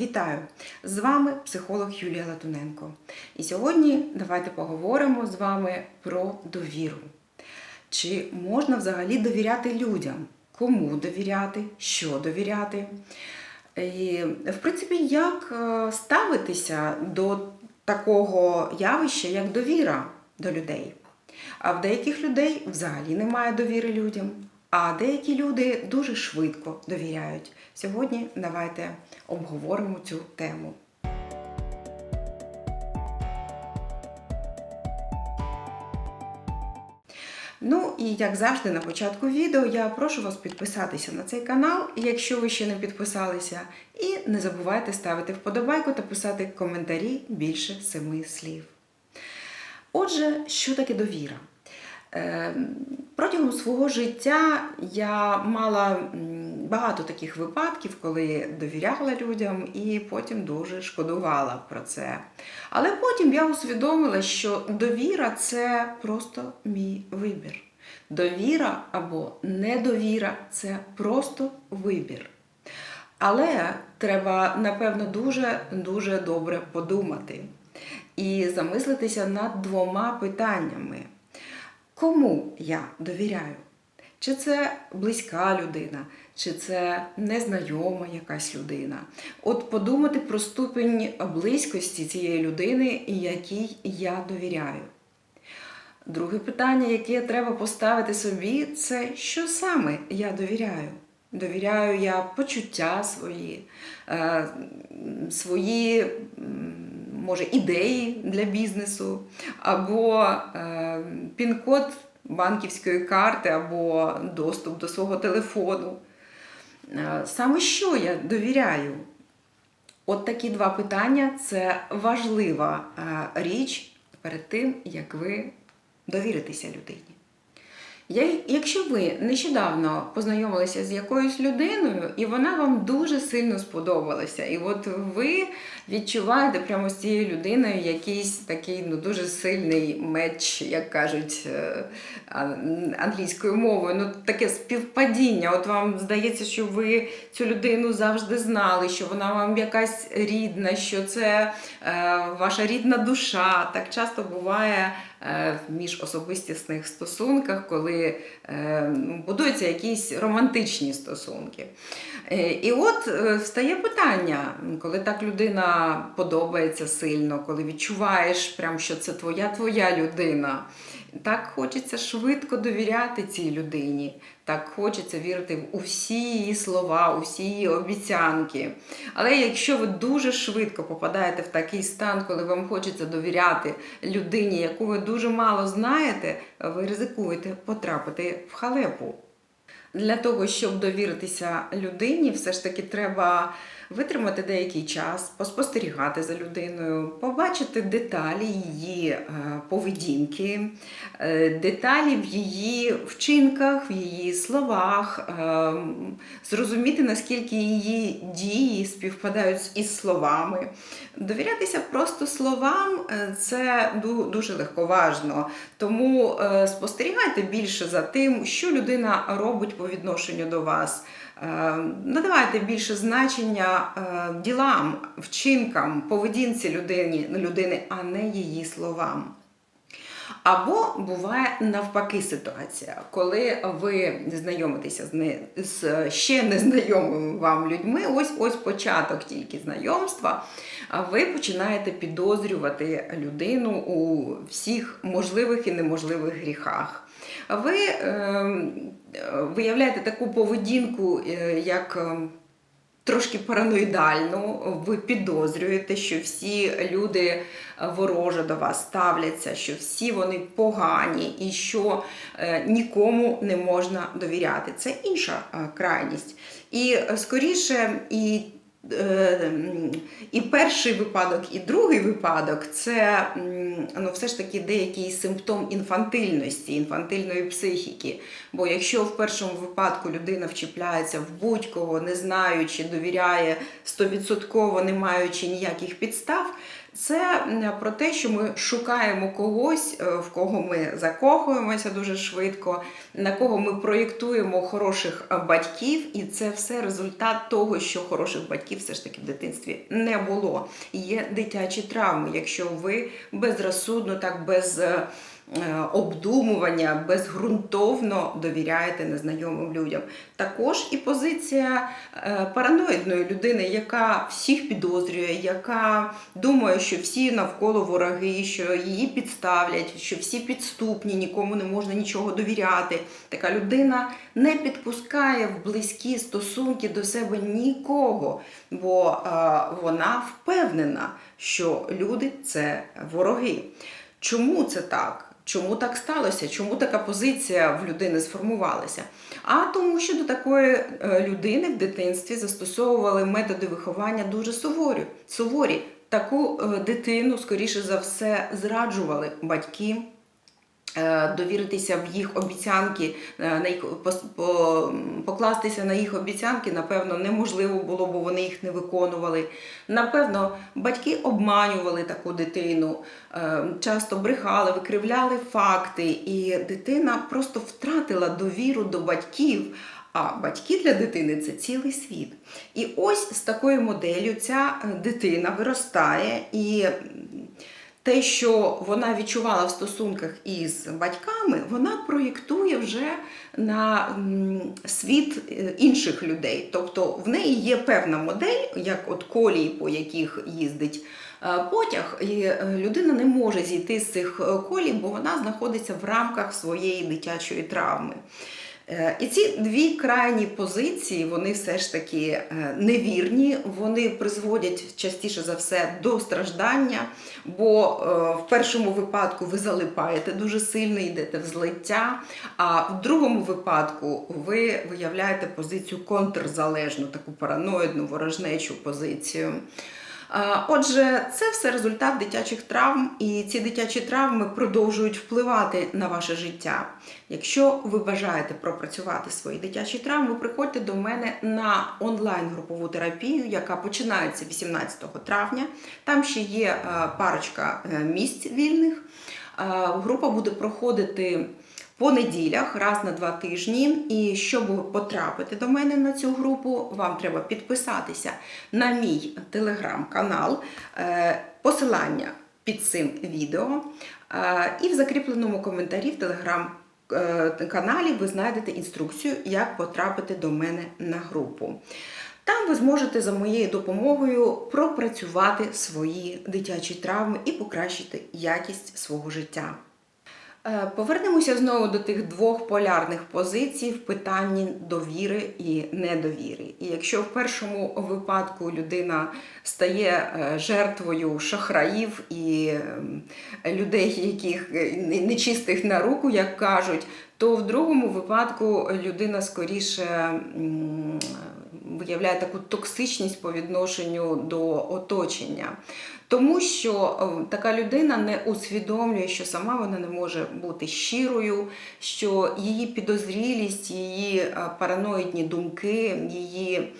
Вітаю! З вами психолог Юлія Латуненко. І сьогодні давайте поговоримо з вами про довіру. Чи можна взагалі довіряти людям? Кому довіряти, що довіряти? І, в принципі, як е, ставитися до такого явища, як довіра до людей? А в деяких людей взагалі немає довіри людям, а деякі люди дуже швидко довіряють. Сьогодні давайте обговоримо цю тему. Ну і як завжди на початку відео я прошу вас підписатися на цей канал, якщо ви ще не підписалися, і не забувайте ставити вподобайку та писати коментарі більше семи слів. Отже, що таке довіра? Е, Протягом свого життя я мала багато таких випадків, коли довіряла людям і потім дуже шкодувала про це. Але потім я усвідомила, що довіра це просто мій вибір. Довіра або недовіра це просто вибір. Але треба, напевно, дуже дуже добре подумати і замислитися над двома питаннями. Кому я довіряю? Чи це близька людина, чи це незнайома якась людина? От подумати про ступінь близькості цієї людини, якій я довіряю. Друге питання, яке треба поставити собі, це що саме я довіряю? Довіряю я почуття свої, е, свої, може, ідеї для бізнесу, або е, пін-код банківської карти, або доступ до свого телефону. Е, Саме що я довіряю? От такі два питання це важлива е, річ перед тим, як ви довіритеся людині. Якщо ви нещодавно познайомилися з якоюсь людиною, і вона вам дуже сильно сподобалася, і от ви відчуваєте прямо з цією людиною якийсь такий ну, дуже сильний меч, як кажуть е, англійською мовою, ну таке співпадіння. От вам здається, що ви цю людину завжди знали, що вона вам якась рідна, що це е, ваша рідна душа. Так часто буває в міжособистісних стосунках, коли е, будуються якісь романтичні стосунки. Е, І от е, встає питання, коли так людина подобається сильно, коли відчуваєш, прям, що це твоя твоя людина. Так хочеться швидко довіряти цій людині, так хочеться вірити в усі її слова, усі її обіцянки. Але якщо ви дуже швидко попадаєте в такий стан, коли вам хочеться довіряти людині, яку ви дуже мало знаєте, ви ризикуєте потрапити в халепу. Для того, щоб довіритися людині, все ж таки треба витримати деякий час, поспостерігати за людиною, побачити деталі її е, поведінки, е, деталі в її вчинках, в її словах, е, зрозуміти, наскільки її дії співпадають із словами. Довірятися просто словам це дуже легковажно. Тому спостерігайте більше за тим, що людина робить по відношенню до вас. Е, Надавайте більше значення е, ділам, вчинкам, поведінці людини, людини, а не її словам. Або буває навпаки ситуація, коли ви знайомитеся з, не, з ще незнайомими вам людьми, ось ось початок тільки знайомства, ви починаєте підозрювати людину у всіх можливих і неможливих гріхах. Ви е, виявляєте таку поведінку, е, як е, трошки параноїдальну, ви підозрюєте, що всі люди е, вороже до вас ставляться, що всі вони погані і що е, нікому не можна довіряти. Це інша крайність. І скоріше, і і перший випадок, і другий випадок це ну, все ж таки деякий симптом інфантильності, інфантильної психіки. Бо якщо в першому випадку людина вчіпляється в будь-кого, не знаючи, довіряє стовідсотково, не маючи ніяких підстав, Це про те, що ми шукаємо когось, е, в кого ми закохуємося дуже швидко, на кого ми проєктуємо хороших е, батьків, і це все результат того, що хороших батьків все ж таки в дитинстві не було. Є дитячі травми, якщо ви безрозсудно, так без. Е, Обдумування безґрунтовно довіряєте незнайомим людям. Також і позиція е, параноїдної людини, яка всіх підозрює, яка думає, що всі навколо вороги, що її підставлять, що всі підступні, нікому не можна нічого довіряти. Така людина не підпускає в близькі стосунки до себе нікого, бо е, вона впевнена, що люди це вороги. Чому це так? Чому так сталося? Чому така позиція в людини сформувалася? А тому, що до такої е, людини в дитинстві застосовували методи виховання дуже суворі. Таку е, дитину, скоріше за все, зраджували батьки. Е, Довіритися в їх обіцянки, е, на їх покластися на їх обіцянки, напевно, неможливо було, бо вони їх не виконували. Напевно, батьки обманювали таку дитину, е, часто брехали, викривляли факти, і дитина просто втратила довіру до батьків. А батьки для дитини це цілий світ. І ось з такою моделлю ця дитина виростає і. Те, що вона відчувала в стосунках із батьками, вона проєктує вже на світ е, інших людей. Тобто в неї є певна модель, як от колії, по яких їздить е, потяг, і е, людина не може зійти з цих колій, бо вона знаходиться в рамках своєї дитячої травми. Е, І ці дві крайні позиції, вони все ж таки е, невірні, вони призводять частіше за все до страждання, бо е, в першому випадку ви залипаєте дуже сильно, йдете в злиття, а в другому випадку ви виявляєте позицію контрзалежну, таку параноїдну, ворожнечу позицію. Отже, це все результат дитячих травм, і ці дитячі травми продовжують впливати на ваше життя. Якщо ви бажаєте пропрацювати свої дитячі травми, приходьте до мене на онлайн-групову терапію, яка починається 18 травня. Там ще є е, парочка е, місць вільних. Е, Група буде проходити по неділях, раз на два тижні. І щоб потрапити до мене на цю групу, вам треба підписатися на мій телеграм-канал, Е, посилання під цим відео. Е, І в закріпленому коментарі в телеграм. Каналі ви знайдете інструкцію, як потрапити до мене на групу. Там ви зможете за моєю допомогою пропрацювати свої дитячі травми і покращити якість свого життя. Е, Повернемося знову до тих двох полярних позицій в питанні довіри і недовіри. І якщо в першому випадку людина стає е, жертвою шахраїв і ем, людей, яких е, нечистих на руку, як кажуть, то в другому випадку людина скоріше виявляє таку токсичність по відношенню до оточення. Тому що е, така людина не усвідомлює, що сама вона не може бути щирою, що її підозрілість, її е, параноїдні думки, її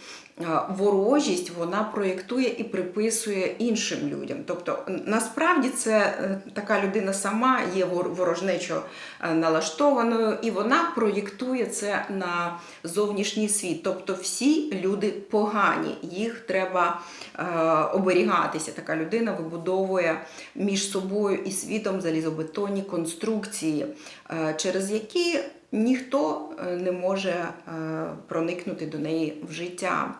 ворожість вона проєктує і приписує іншим людям. Тобто, насправді це е, така людина сама є ворожнечо е, налаштованою, і вона проєктує це на зовнішній світ. Тобто, всі люди погані, їх треба е, оберігатися. Така людина вибудовує між собою і світом залізобетонні конструкції, е, через які ніхто е, не може е, проникнути до неї в життя.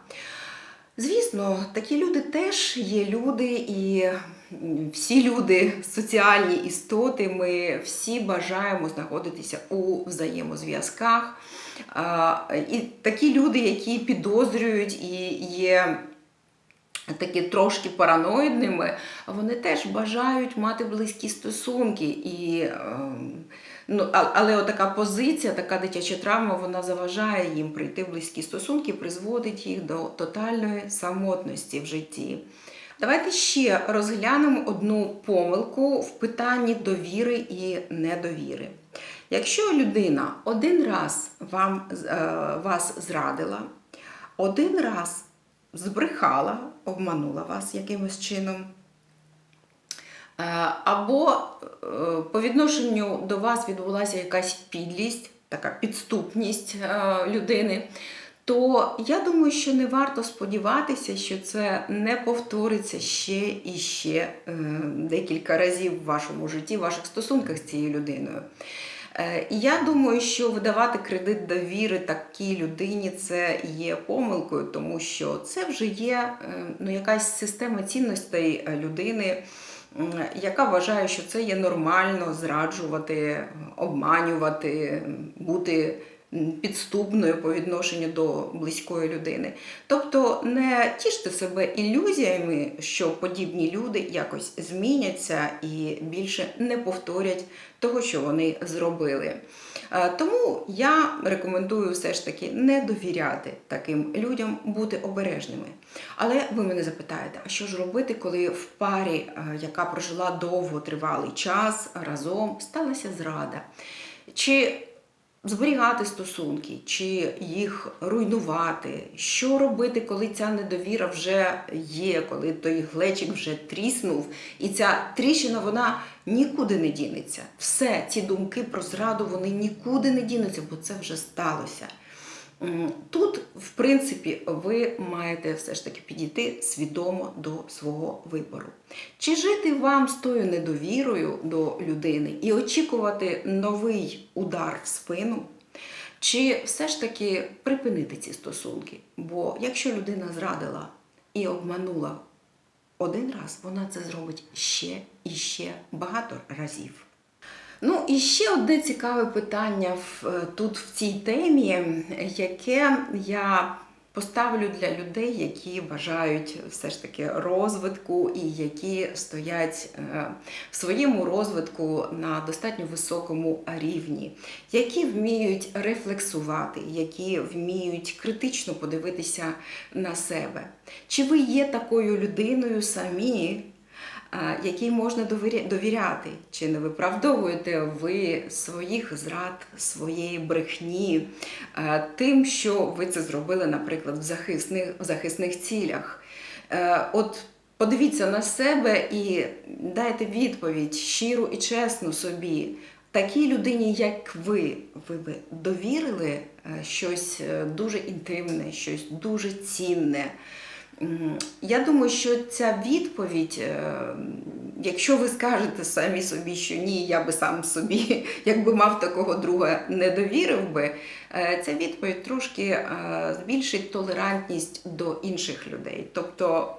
Звісно, такі люди теж є люди, і всі люди соціальні істоти. Ми всі бажаємо знаходитися у взаємозв'язках. І такі люди, які підозрюють і є такі трошки параноїдними, вони теж бажають мати близькі стосунки. І, ем, ну, але така позиція, така дитяча травма, вона заважає їм прийти в близькі стосунки, призводить їх до тотальної самотності в житті. Давайте ще розглянемо одну помилку в питанні довіри і недовіри. Якщо людина один раз вам, е, вас зрадила, один раз збрехала, обманула вас якимось чином, Е, Або е, по відношенню до вас відбулася якась підлість, така підступність е, людини, то я думаю, що не варто сподіватися, що це не повториться ще і ще декілька разів в вашому житті, в ваших стосунках з цією людиною. Е, І я думаю, що видавати кредит довіри такій людині це є помилкою, тому що це вже є е, ну, якась система цінностей е, людини, яка вважає, що це є нормально зраджувати, обманювати, бути підступною по відношенню до близької людини. Тобто не тіште себе ілюзіями, що подібні люди якось зміняться і більше не повторять того, що вони зробили. Тому я рекомендую все ж таки не довіряти таким людям, бути обережними. Але ви мене запитаєте, а що ж робити, коли в парі, яка прожила довго тривалий час, разом сталася зрада? Чи зберігати стосунки, чи їх руйнувати? Що робити, коли ця недовіра вже є, коли той глечик вже тріснув, і ця тріщина вона нікуди не дінеться. Все, ці думки про зраду вони нікуди не дінуться, бо це вже сталося. Тут, в принципі, ви маєте все ж таки підійти свідомо до свого вибору. Чи жити вам з тою недовірою до людини і очікувати новий удар в спину? Чи все ж таки припинити ці стосунки? Бо якщо людина зрадила і обманула один раз, вона це зробить ще і ще багато разів. Ну і ще одне цікаве питання в, е, тут в цій темі, яке я поставлю для людей, які бажають все ж таки розвитку і які стоять е, в своєму розвитку на достатньо високому рівні, які вміють рефлексувати, які вміють критично подивитися на себе. Чи ви є такою людиною самі? Якій можна довіря- довіряти, чи не виправдовуєте ви своїх зрад, своєї брехні, тим, що ви це зробили, наприклад, в захисних, в захисних цілях. Е, От подивіться на себе і дайте відповідь щиру і чесну собі. Такій людині, як ви, ви би довірили е, щось е, дуже інтимне, щось дуже цінне. Я думаю, що ця відповідь, е, якщо ви скажете самі собі, що ні, я би сам собі, якби мав такого друга, не довірив би, е, ця відповідь трошки е, збільшить толерантність до інших людей. Тобто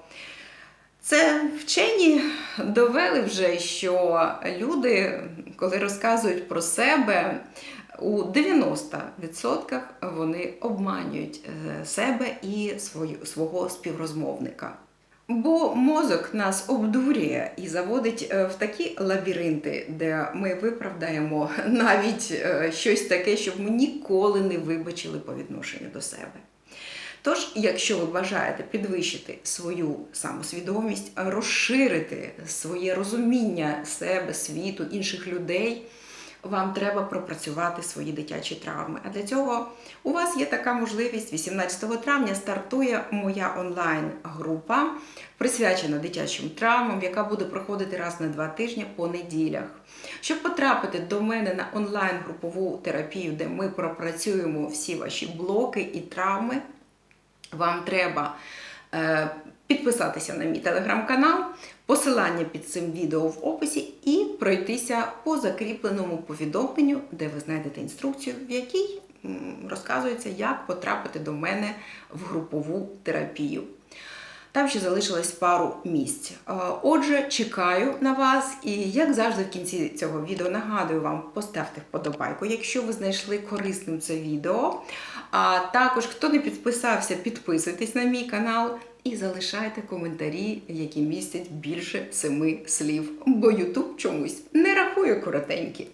це вчені довели вже, що люди, коли розказують про себе, у 90% вони обманюють е, себе і свого співрозмовника. Бо мозок нас обдурює і заводить е, в такі лабіринти, де ми виправдаємо навіть е, щось таке, щоб ми ніколи не вибачили по відношенню до себе. Тож, якщо ви бажаєте підвищити свою самосвідомість, розширити своє розуміння себе, світу, інших людей, вам треба пропрацювати свої дитячі травми. А для цього у вас є така можливість. 18 травня стартує моя онлайн-група, присвячена дитячим травмам, яка буде проходити раз на два тижні по неділях. Щоб потрапити до мене на онлайн-групову терапію, де ми пропрацюємо всі ваші блоки і травми, вам треба е, підписатися на мій телеграм-канал, посилання під цим відео в описі і пройтися по закріпленому повідомленню, де ви знайдете інструкцію, в якій розказується, як потрапити до мене в групову терапію. Там ще залишилось пару місць. Е, Отже, чекаю на вас і, як завжди, в кінці цього відео нагадую вам, поставте вподобайку, якщо ви знайшли корисним це відео. А також, хто не підписався, підписуйтесь на мій канал і залишайте коментарі, які містять більше семи слів. Бо Ютуб чомусь не рахує коротенькі.